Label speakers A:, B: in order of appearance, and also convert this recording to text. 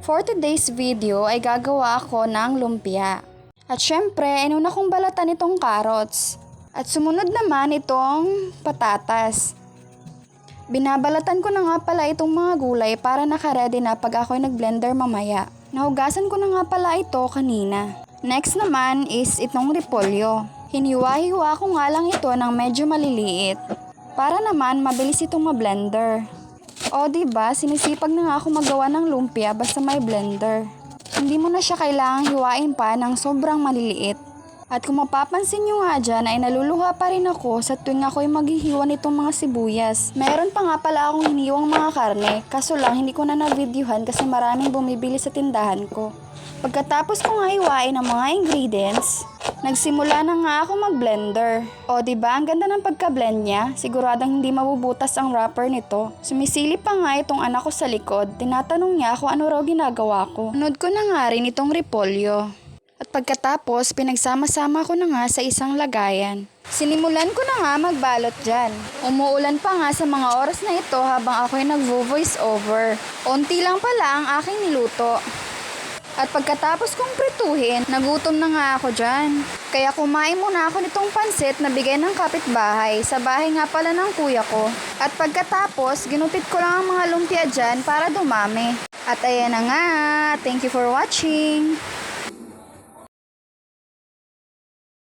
A: For today's video ay gagawa ako ng lumpia. At syempre, inuna kong balatan itong carrots. At sumunod naman itong patatas. Binabalatan ko na nga pala itong mga gulay para nakaredy na pag ako'y nag-blender mamaya. Nahugasan ko na nga pala ito kanina. Next naman is itong repolyo. Hiniwa-hiwa ko nga lang ito ng medyo maliliit. Para naman mabilis itong ma-blender. O di ba sinisipag na nga ako magawa ng lumpia basta may blender. Hindi mo na siya kailangang hiwain pa ng sobrang maliliit. At kung mapapansin nyo nga dyan ay naluluha pa rin ako sa tuwing ako'y maghihiwa nitong mga sibuyas. Meron pa nga pala akong hiniwang mga karne, kaso lang hindi ko na na-videohan kasi maraming bumibili sa tindahan ko. Pagkatapos ko nga hiwain ang mga ingredients, nagsimula na nga ako mag-blender. O ba ang ganda ng pagka-blend niya? Siguradang hindi mabubutas ang wrapper nito. Sumisilip pa nga itong anak ko sa likod, tinatanong niya kung ano raw ginagawa ko. Nod ko na nga rin itong repolyo. At pagkatapos, pinagsama-sama ko na nga sa isang lagayan. Sinimulan ko na nga magbalot dyan. Umuulan pa nga sa mga oras na ito habang ako'y nag-voice over. Unti lang pala ang aking niluto. At pagkatapos kong prituhin, nagutom na nga ako dyan. Kaya kumain muna ako nitong pansit na bigay ng kapitbahay sa bahay nga pala ng kuya ko. At pagkatapos, ginupit ko lang ang mga lumpia dyan para dumami. At ayan na nga, thank you for watching!